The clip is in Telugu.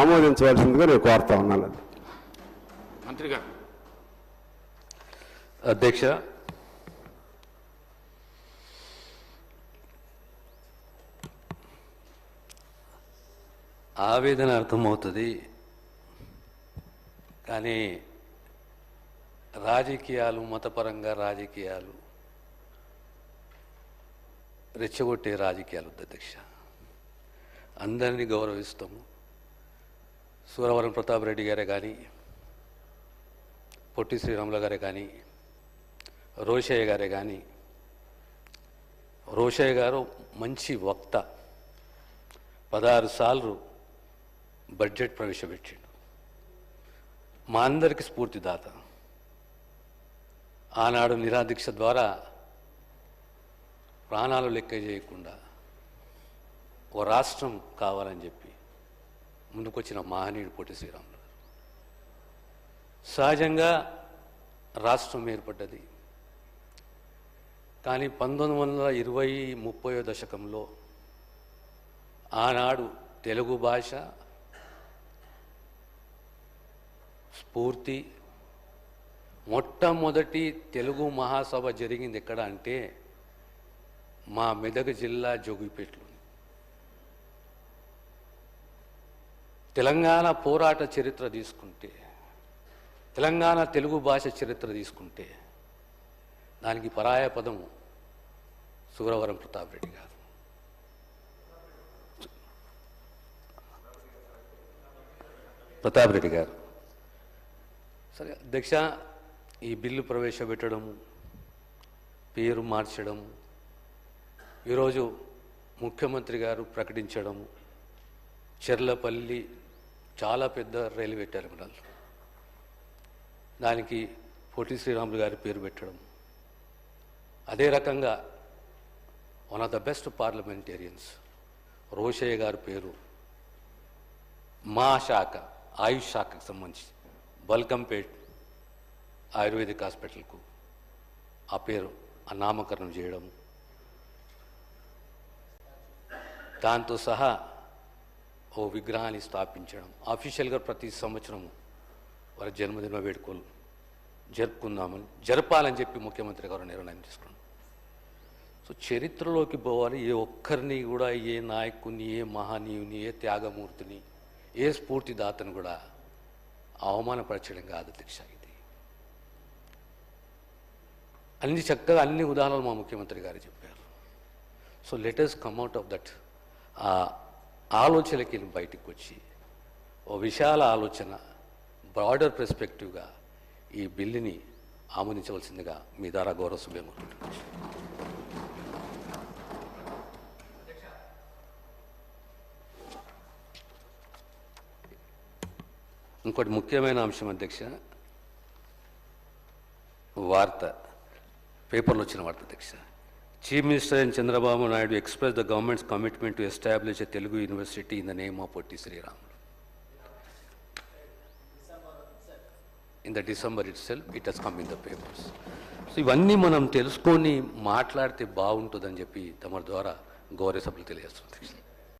ఆమోదించవలసిందిగా నేను కోరుతా ఉన్నాను. మంత్రి గారు అధ్యక్ష ఆవేదన అర్థమవుతుంది. కానీ రాజకీయాలు మతపరంగా రాజకీయాలు రెచ్చగొట్టే రాజకీయాలు అధ్యక్ష. అందరినీ గౌరవిస్తాము. సూరవరం ప్రతాప్ రెడ్డి గారే కానీ పొట్టి శ్రీరాముల గారే కానీ రోషయ్య గారే కానీ రోషయ్య గారు మంచి వక్త. పదహారు సార్లు బడ్జెట్ ప్రవేశపెట్టిండు. మా అందరికి స్ఫూర్తిదాత. ఆనాడు నిరాదీక్ష ద్వారా ప్రాణాలు లెక్క చేయకుండా ఓ రాష్ట్రం కావాలని చెప్పి ముందుకొచ్చిన మహనీయుడు పొట్టి శ్రీరాములు. సహజంగా రాష్ట్రం ఏర్పడ్డది. కానీ పంతొమ్మిది వందల ఇరవై ముప్పై దశకంలో ఆనాడు తెలుగు భాష స్ఫూర్తి మొట్టమొదటి తెలుగు మహాసభ జరిగింది ఎక్కడ అంటే మా మెదక్ జిల్లా జోగిపేటలో తెలంగాణ పోరాట చరిత్ర తీసుకుంటే తెలంగాణ తెలుగు భాష చరిత్ర తీసుకుంటే దానికి పరాయ పదము సూరవరం ప్రతాప్ రెడ్డి గారు. ప్రతాప్ రెడ్డి గారు. సరే అధ్యక్ష ఈ బిల్లు ప్రవేశపెట్టడము పేరు మార్చడం ఈరోజు ముఖ్యమంత్రి గారు ప్రకటించడము చెర్లపల్లి చాలా పెద్ద రైల్వే టెర్మినల్ దానికి పొట్టి శ్రీరాములు గారి పేరు పెట్టడం. అదే రకంగా one of the best parliamentarians Rosaiah గారి పేరు మా శాఖ ఆయుష్ శాఖకు సంబంధించి బల్కంపేట్ ఆయుర్వేదిక్ హాస్పిటల్కు ఆ పేరు ఆ నామకరణం చేయడం. దాంతో సహా ఓ విగ్రహాన్ని స్థాపించడం. అఫీషియల్గా ప్రతి సంవత్సరం వారి జన్మదిన వేడుకలు జరుపుకుందామని జరపాలని చెప్పి ముఖ్యమంత్రి గారు నిర్ణయం తీసుకున్నాం సో చరిత్రలోకి పోవాలి. ఏ ఒక్కరిని కూడా ఏ నాయకుని ఏ మహానీయుని ఏ త్యాగమూర్తిని ఏ స్ఫూర్తిదాతను కూడా అవమానపరచడం కాదు అధ్యక్ష ఇది. అన్ని చక్కగా అన్ని ఉదాహరణలు మా ముఖ్యమంత్రి గారు చెప్పారు. So letters come out of that ఆలోచనకి బయటకు వచ్చి ఓ విశాల ఆలోచన బ్రాడర్ పెర్స్పెక్టివ్గా ఈ బిల్లుని ఆమోదించవలసిందిగా మీ ద్వారా గౌరవ సుభేమూర్తి ఇంకోటి ముఖ్యమైన అంశం అధ్యక్ష వార్త పేపర్లో వచ్చిన వార్త అధ్యక్ష. Chief minister and Chandrababu Naidu express the government's commitment to establish a Telugu university in the name of Potti Sriramulu in the December itself it has come in the papers so ఇవన్నీ మనం తెలుసుకొని మాట్లాడితే బాగుంటుందని చెప్పి తమ ద్వారా గౌరవ సభలు తెలియజేస్తుంది